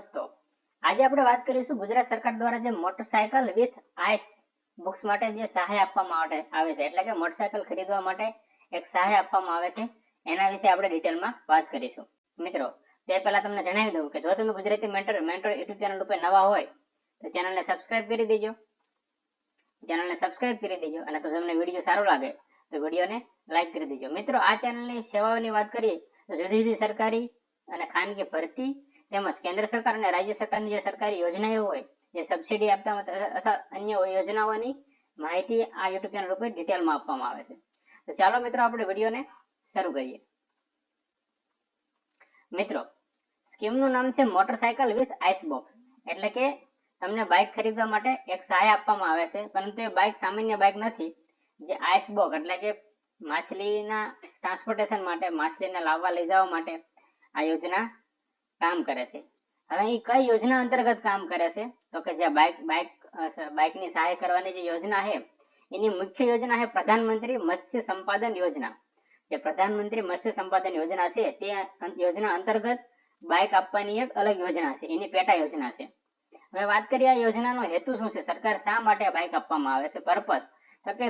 દોસ્તો, આજે આપણે વાત કરીશું ગુજરાત સરકાર દ્વારા જે મોટરસાયકલ વિથ આઈસ બુક્સ માટે જે સહાય આપવામાં આવે છે. એટલે કે મોટરસાયકલ ખરીદવા માટે એક સહાય આપવામાં આવે છે. એના વિશે આપણે ડિટેલમાં વાત કરીશું. મિત્રો, તે પહેલા તમને જણાવી દઉં કે જો તમે Gujarati mentor mentor YouTube channel ઉપર નવા હોય, તો ચેનલને સબસ્ક્રાઇબ કરી દેજો. ચેનલને સબસ્ક્રાઇબ કરી દેજો અને તો તમને વીડિયો સારો લાગે, તો વિડીયોને લાઈક કરી દેજો. મિત્રો, આ ચેનલની સેવાઓની વાત કરીએ, તો જુદી જુદી સરકારી અને ખાનગી ભરતી તેમજ કેન્દ્ર સરકાર અને રાજ્ય સરકારની જે સરકારી યોજનાઓ હોય, જે સબસિડી આપતા અથવા અન્ય યોજનાઓની માહિતી આ યુટ્યુબ ચેનલ ઉપર ડિટેલમાં આપવામાં આવે છે. તો ચાલો મિત્રો આપણે વિડીયોને શરૂ કરીએ. મિત્રો, સ્કીમનું નામ છે મોટરસાયકલ વિથ આઈસ બોક્સ. એટલે કે તમને બાઇક ખરીદવા માટે એક સહાય આપવામાં આવે છે, પરંતુ એ બાઇક સામાન્ય બાઇક નથી. જે આઈસ બોક્સ એટલે કે માછલીના ટ્રાન્સપોર્ટેશન માટે, માછલીને લાવવા લઈ જવા માટે આ યોજના કામ કરે છે. હવે એ કઈ યોજના અંતર્ગત કામ કરે છે? તો કે જે બાઇક બાઇક બાઇકની સહાય કરવાની જે યોજના છે, એની મુખ્ય યોજના છે પ્રધાનમંત્રી મત્સ્ય સંપાદન યોજના. જે પ્રધાનમંત્રી મત્સ્ય સંપાદન યોજના છે, તે યોજના અંતર્ગત બાઇક આપવાની એક અલગ યોજના છે, એની પેટા યોજના છે. હવે વાત કરીએ આ યોજનાનો હેતુ શું છે? સરકાર શા માટે બાઇક આપવામાં આવે છે? પર્પઝ તો કે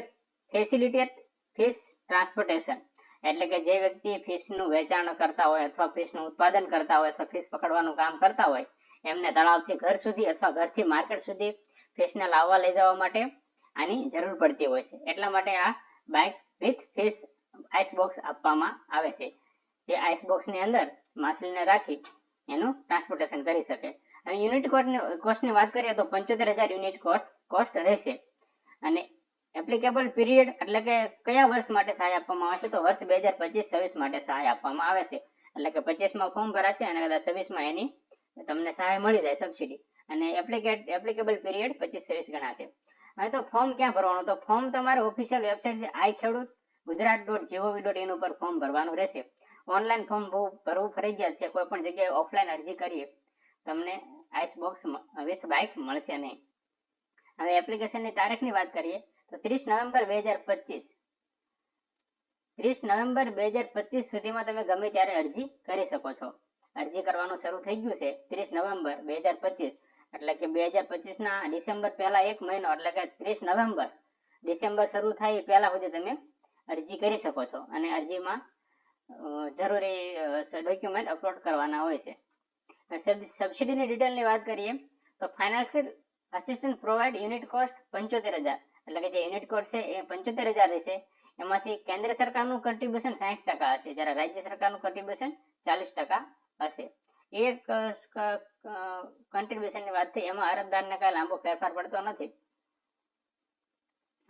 ફેસિલિટેટ ફિશ ટ્રાન્સપોર્ટેશન એટલે કે જે વ્યક્તિ ફિશનું વેચાણ કરતા હોય અથવા ફિશનું ઉત્પાદન કરતા હોય અથવા ફિશ પકડવાનું કામ કરતા હોય, એમને તળાવથી ઘર સુધી અથવા ઘરથી માર્કેટ સુધી ફિશને લાવવા લઈ જવા માટે આની જરૂર પડતી હોય છે. એટલા માટે આ bike with fish ice box આપવામાં આવે છે. જે આઈસ બોક્સની અંદર માછલીને રાખી એનું ટ્રાન્સપોર્ટેશન કરી શકે. અને યુનિટ કોસ્ટની કોસ્ટની વાત કરીએ તો પંચોતેર હજાર યુનિટ કોસ્ટ કોસ્ટ રહેશે. અને એપ્લિકેબલ પીરિયડ એટલે કે કયા વર્ષ માટે સહાય આપવામાં આવે તો વર્ષ બે હજાર પચીસ છવ્વીસ માટે સહાય આપવામાં આવે છે. એટલે કે પચીસમાં ફોર્મ ભરાશે અને કદાચ છવ્વીસમાં એની તમને સહાય મળી જાય સબસિડી અને એપ્લિકેટ એપ્લિકેબલ પીરિયડ પચીસ છવ્વીસ ગણાશે. હવે તો ફોર્મ ક્યાં ભરવાનું? તો ફોર્મ તમારે ઓફિશિયલ વેબસાઇટ છે I Khedut Gujarat dot gov dot in ઉપર ફોર્મ ભરવાનું રહેશે. ઓનલાઈન ફોર્મ ભરવું ફરજિયાત છે. કોઈ પણ જગ્યાએ ઓફલાઈન અરજી કરીએ, તમને આઈસ બોક્સ વિથ બાઇક મળશે નહીં. હવે એપ્લિકેશનની તારીખની વાત કરીએ. તો ત્રીસ નવેમ્બર બે હજાર પચીસ. ત્રીસ નવેમ્બર બે હજાર પચીસ સુધીમાં તમે ગમે ત્યારે અરજી કરી શકો છો. અરજી કરવાનું શરૂ થઈ ગયું છે ત્રીસ નવેમ્બર બે હજાર પચીસ. એટલે કે બે હજાર પચીસના ડિસેમ્બર પહેલા એક મહિનો, એટલે કે ત્રીસ નવેમ્બર ડિસેમ્બર શરૂ થાય એ પહેલા સુધી તમે અરજી કરી શકો છો. અને અરજીમાં જરૂરી ડોક્યુમેન્ટ અપલોડ કરવાના હોય છે. સબસિડીની ડિટેલની વાત કરીએ, તો financial assistant provide unit cost પંચોતેર હજાર. એટલે કે જે યુનિટ કોડ છે એ પંચોતેર હજાર રહેશે. એમાંથી કેન્દ્ર સરકારનું કન્ટ્રીબ્યુશન સાહીઠ ટકા હશે. જ્યારે રાજ્ય સરકારનું કન્ટ્રીબ્યુશન ચાલીસ ટકા હશે. એક કન્ટ્રીબ્યુશનની વાત થઈ, એમાં અરજદારને કાંઈ લાંબો ફેરફાર પડતો નથી.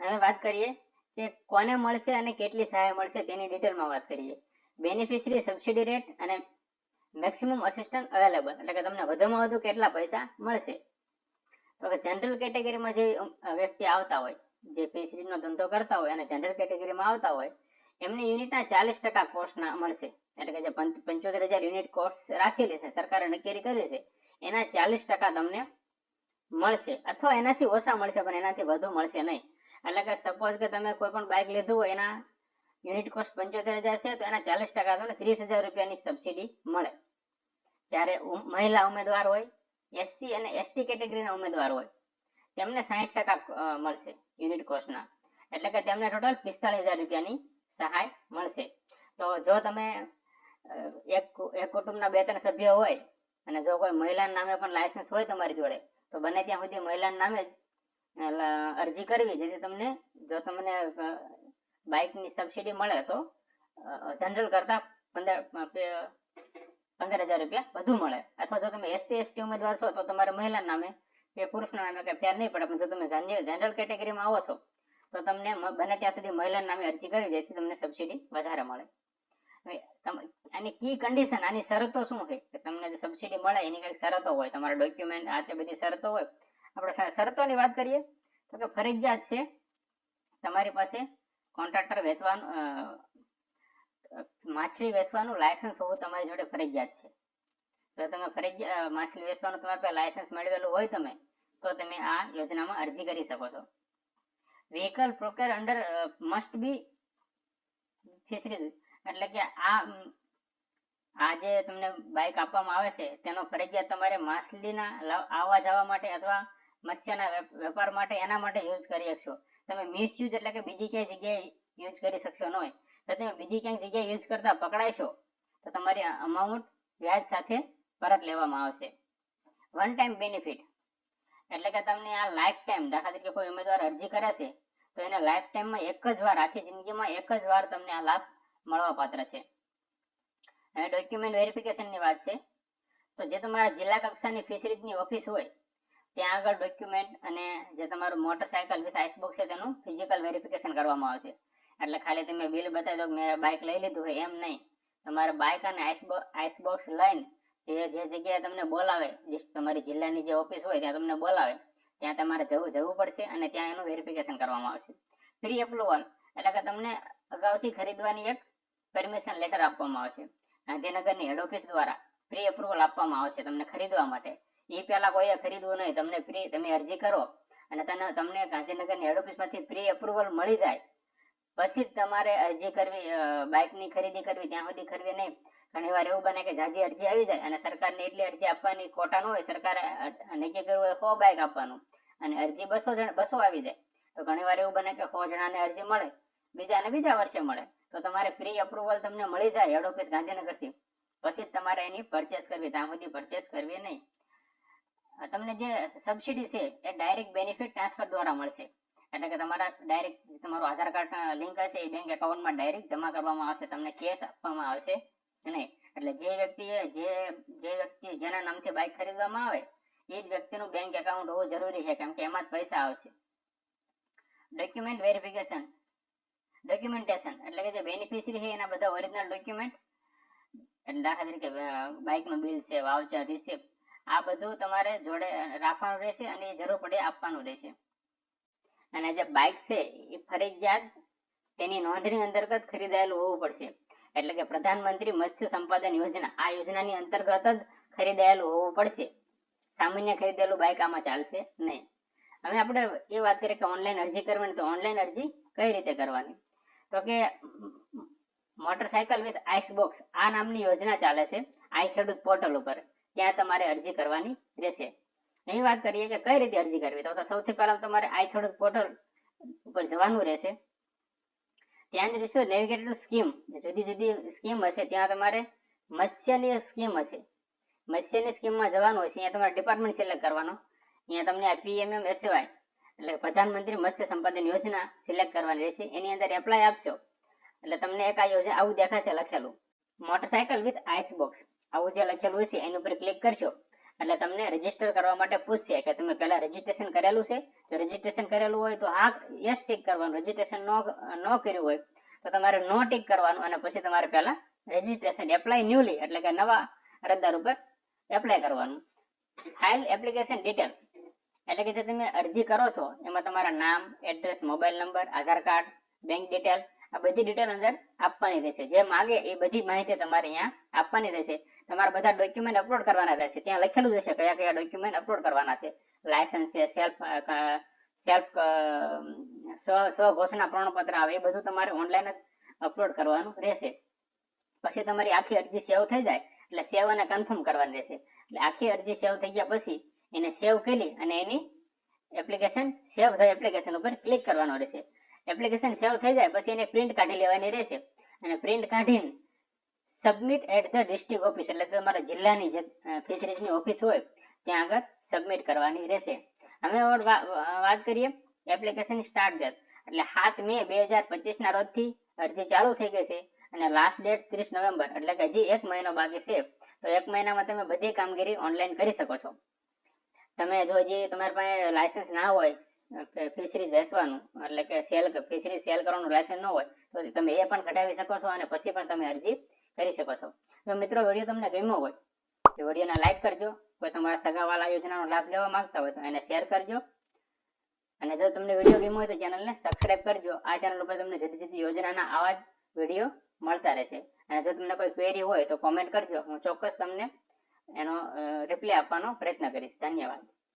હવે વાત કરીએ કે કોને મળશે અને કેટલી સહાય મળશે તેની ડિટેલમાં વાત કરીએ. બેનિફિશરી સબસિડી રેટ અને મેક્સિમમ અસિસ્ટન્ટ અવેલેબલ એટલે કે તમને વધુમાં વધુ કેટલા પૈસા મળશે? તો કે જનરલ કેટેગરીમાં જે વ્યક્તિ આવતા હોય જે ફિશરીનો ધંધો કરતા હોય અને જનરલ કેટેગરીમાં આવતા હોય, એમને યુનિટના ચાલીસ ટકા કોસ્ટના મળશે. એટલે કે જે પંચોતેર હજાર યુનિટ કોસ્ટ રાખેલી છે, સરકારે નક્કી કરી છે, એના ચાલીસ ટકા તમને મળશે. અથવા એનાથી ઓછા મળશે, પણ એનાથી વધુ મળશે નહીં. એટલે કે સપોઝ કે તમે કોઈ પણ બાઇક લીધું હોય, એના યુનિટ કોસ્ટ પંચોતેર હજાર છે, તો એના ચાલીસ ટકા તમને ત્રીસ હજાર રૂપિયાની સબસિડી મળે. જ્યારે મહિલા ઉમેદવાર હોય એસસી અને એસટી કેટેગરીના ઉમેદવાર હોય, તેમને સાહીઠ ટકા મળશે. યુનિટ કોસ્ટના એટલે કે તેમને ટોટલ પિસ્તાળીસ હજાર રૂપિયાની સહાય મળશે. તો જો તમે એક એક કુટુંબના બે ત્રણ સભ્ય હોય અને જો કોઈ મહિલાના નામે પણ લાયસન્સ હોય તમારી જોડે, તો બને ત્યાં સુધી મહિલાના નામે જ અરજી કરવી. જેથી તમને, જો તમને બાઇકની સબસિડી મળે તો જનરલ કરતાં પંદર પંદર હજાર રૂપિયા વધુ મળે. અથવા જો તમે એસસી એસટી ઉમેદવાર છો, તો તમારે મહિલા નામે કે પુરુષના નામે કે ફેર નહીં પડે, પણ જો તમે જનરલ કેટેગરીમાં આવો છો, તો તમને બને ત્યાં સુધી મહિલા નામે અરજી કરી જેથી તમને સબસિડી વધારે મળે. આની કી કન્ડિશન આની શરતો શું છે? કે તમને જે સબસિડી મળે, એની કંઈક શરતો હોય, તમારા ડોક્યુમેન્ટ આ તે બધી શરતો હોય. આપણે શરતોની વાત કરીએ, તો કે ફરજિયાત છે, તમારી પાસે કોન્ટ્રાક્ટર વેચવાનું માછલી વેચવાનું લાયસન્સ હોવું તમારી જોડે ફરજિયાત છે. જો તમે માછલી વેચવાનું તમારે પાસે લાયસન્સ મેળવેલું હોય તમે, તો તમે આ યોજનામાં અરજી કરી શકો છો. Vehicle procure under must be fisheries એટલે કે આ આ જે તમને બાઇક આપવામાં આવે છે, તેનો ફરજિયાત તમારે માછલીના આવવા જવા માટે અથવા મત્સ્યના વેપાર માટે એના માટે યુઝ કરી શકશો. તમે મિસયુઝ એટલે કે બીજી ક્યાંય જગ્યાએ યુઝ કરી શકશો નહીં તો તમે બીજી ક્યાંક જગ્યાએ યુઝ કરતા પકડાઈશો તો તમારી અમાઉન્ટ વ્યાજ સાથે પરત લેવામાં આવશે. વન ટાઈમ બેનિફિટ એટલે કે તમને આ લાઈફ ટાઈમ દાખલા તરીકે કોઈ ઉમેદવાર અરજી કરે છે, તો એને લાઈફ ટાઈમમાં એક જ વાર, આખી જિંદગીમાં એક જ વાર તમને આ લાભ મળવા પાત્ર છે. હવે ડોક્યુમેન્ટ વેરિફિકેશનની વાત છે. તો જે તમારા જિલ્લા કક્ષાની ફિશરીઝની ઓફિસ હોય, ત્યાં આગળ ડોક્યુમેન્ટ અને જે તમારું મોટરસાયકલ વિથ આઈસબોક્સ છે તેનું ફિઝિકલ વેરિફિકેશન કરવામાં આવશે. એટલે ખાલી તમે બિલ બતાવી દો મેં બાઇક લઈ લીધું હોય એમ નહીં. તમારે બાઇક અને આઈસબોક્સ લઈને જે જગ્યાએ તમને બોલાવે તમારી જિલ્લાની જે ઓફિસ હોય ત્યાં તમને બોલાવે, ત્યાં તમારે જવું જવું પડશે અને ત્યાં એનું વેરિફિકેશન કરવામાં આવશે. ફ્રી એપ્રુવલ એટલે કે તમને અગાઉથી ખરીદવાની એક પરમિશન લેટર આપવામાં આવશે. ગાંધીનગરની હેડ ઓફિસ દ્વારા ફ્રી એપ્રુવલ આપવામાં આવશે તમને ખરીદવા માટે. એ પહેલાં કોઈએ ખરીદવું નહીં, તમને ફ્રી તમે અરજી કરો અને તને, તમને ગાંધીનગરની હેડ ઓફિસમાંથી ફ્રી એપ્રુવલ મળી જાય. પછી જ તમારે અરજી કરવી બાઇકની ખરીદી કરવી, ત્યાં સુધી કરવી નહીં. ઘણી વાર એવું બને કે જાજી અરજી આવી જાય અને સરકારને એટલી અરજી આપવાની કોટા હોય, સરકાર નક્કી કર્યું હોય સો બાઇક આપવાનું. અને અરજી બસો જણ, બસો આવી જાય. તો ઘણી વાર એવું બને કે સો જણાને અરજી મળે, બીજાને બીજા વર્ષે મળે. તો તમારે પ્રી અપ્રુવલ તમને મળી જાય હેડ ઓફિસ ગાંધીનગરથી. પછી જ તમારે એની પરચેસ કરવી, ત્યાં સુધી પરચેસ કરવી નહીં. તમને જે સબસિડી છે, એ ડાયરેક્ટ બેનિફિટ ટ્રાન્સફર દ્વારા મળશે. એટલે કે તમારા ડાયરેક્ટ તમારું આધાર કાર્ડ લિંક હશે એ બેંક એકાઉન્ટમાં ડાયરેક્ટ જમા કરવામાં આવશે, તમને કેશ આપવામાં આવશે. નહીં એટલે જે વ્યક્તિએ, જે જે વ્યક્તિ જેના નામથી બાઇક ખરીદવામાં આવે એ જ વ્યક્તિનું બેંક એકાઉન્ટ હોવું જરૂરી છે, કેમ કે એમાં જ પૈસા આવશે. ડોક્યુમેન્ટ વેરિફિકેશન ડોક્યુમેન્ટેશન એટલે કે જે બેનિફિશરી છે, એના બધા ઓરિજિનલ ડોક્યુમેન્ટ એટલે દાખલા તરીકે બાઇકનું બિલ છે વાઉચર રિસિપ્ટ આ બધું તમારે જોડે રાખવાનું રહેશે અને એ જરૂર પડે આપવાનું રહેશે. અને જે બાઇક છે, એ ફરજિયાત તેની નોંધણી અંતર્ગત ખરીદાયેલું હોવું પડશે. એટલે કે પ્રધાનમંત્રી મત્સ્ય સંપાદન યોજના. આ યોજનાની અંતર્ગત જ ખરીદાયેલું હોવું પડશે. સામાન્ય ખરીદેલું બાઇક આમાં ચાલશે નહીં. હવે આપણે એ વાત કરીએ કે ઓનલાઈન અરજી કરવાની તો ઓનલાઈન અરજી કઈ રીતે કરવાની? તો કે મોટરસાયકલ વિથ આઈસ બોક્સ આ નામની યોજના ચાલે છે આઈ ખેડૂત પોર્ટલ ઉપર. ત્યાં તમારે અરજી કરવાની રહેશે. અહીં વાત કરીએ કે કઈ રીતે અરજી કરવી? તો સૌથી પહેલા તમારે આઈ ખેડૂત પોર્ટલ ઉપર જવાનું રહેશે. ત્યાં જ નેવિગેટર સ્કીમ? જુદી જુદી સ્કીમ હશે, ત્યાં તમારે મત્સ્યની સ્કીમ હશે. મત્સ્યની સ્કીમમાં જવાનું હશે, અહીંયા તમારે ડિપાર્ટમેન્ટ સિલેક્ટ કરવાનો. અહીંયા તમને પીએમએમ એસવાય એટલે પ્રધાનમંત્રી મત્સ્ય સંપાદન યોજના સિલેક્ટ કરવાની રહેશે. એની અંદર એપ્લાય આપશો. એટલે તમને એક આ યોજના આવું દેખાશે લખેલું. મોટરસાયકલ વિથ આઈસ બોક્સ આવું જે લખેલું હશે, એની ઉપર ક્લિક કરશો. એટલે તમને રજિસ્ટર કરવા માટે પૂછશે કે તમે પહેલા રજીસ્ટ્રેશન કરેલું છે. જો રજીસ્ટ્રેશન કરેલું હોય તો આ યસ ટીક કરવાનું રજીસ્ટ્રેશન નો, ન કર્યું હોય તો તમારે નો ટીક કરવાનું અને પછી તમારે પહેલા રજીસ્ટ્રેશન એપ્લાય ન્યુલી એટલે કે નવા અરજદાર ઉપર એપ્લાય કરવાનું. ફાઇલ એપ્લિકેશન ડિટેલ એટલે કે જે તમે અરજી કરો છો, એમાં તમારા નામ address mobile number Aadhaar card bank detail આ બધી ડિટેલ અંદર આપવાની રહેશે. જે માગે એ બધી માહિતી તમારે અહીંયા આપવાની રહેશે. તમારા બધા ડોક્યુમેન્ટ અપલોડ કરવાના રહેશે. ત્યાં લખેલું જ કયા કયા ડોક્યુમેન્ટ અપલોડ કરવાના છે. લાયસન્સ છે સેલ્ફ સેલ્ફ સ્વ ઘોષણા પ્રમાણપત્ર આવે, એ બધું તમારે ઓનલાઈન જ અપલોડ કરવાનું રહેશે. પછી તમારી આખી અરજી સેવ થઈ જાય, એટલે સેવ અને કન્ફર્મ કરવાની રહેશે. એટલે આખી અરજી સેવ થઈ ગયા પછી એને સેવ કરી અને એની એપ્લિકેશન સેવ થઈ એપ્લિકેશન ઉપર ક્લિક કરવાનું રહેશે. એપ્લિકેશન સેવ થઈ જાય, પછી એને પ્રિન્ટ કાઢી લેવાની રહેશે. અને પ્રિન્ટ કાઢીને submit at the district office, એટલે તમારા જિલ્લાની જે ફિશરીઝની ઓફિસ હોય, ત્યાં આગળ સબમિટ કરવાની રહેશે. હવે વાત કરીએ એપ્લિકેશન સ્ટાર્ટ ડેટ. એટલે સાત મે બે હજાર પચીસના રોજથી અરજી ચાલુ થઈ ગઈ છે અને લાસ્ટ ડેટ ત્રીસ નવેમ્બર, એટલે કે હજી એક મહિનો બાકી છે. તો એક મહિનામાં તમે બધી કામગીરી ઓનલાઈન કરી શકો છો. તમે જો હજી તમારી પાસે લાયસન્સ ના હોય ફિશરીઝ વેચવાનું, એટલે કે સેલ ફિશરીઝ સેલ કરવાનું લાયસન્સ ન હોય, તો તમે એ પણ કઢાવી શકો છો અને પછી પણ તમે અરજી કરી શકો છો. જો મિત્રો વીડિયો તમને ગમ્યો હોય તો વિડીયોને લાઈક કરજો. કોઈ તમારા સગાવાલા યોજનાનો લાભ લેવા માંગતા હોય તો એને શેર કરજો. અને જો તમને વીડિયો ગમ્યો હોય તો ચેનલને સબસ્ક્રાઇબ કરજો. આ ચેનલ ઉપર તમને જુદી જુદી યોજનાના આવા જ વીડિયો મળતા રહેશે. અને જો તમને કોઈ ક્વેરી હોય તો કોમેન્ટ કરજો. હું ચોક્કસ તમને એનો રિપ્લાય આપવાનો પ્રયત્ન કરીશ. ધન્યવાદ.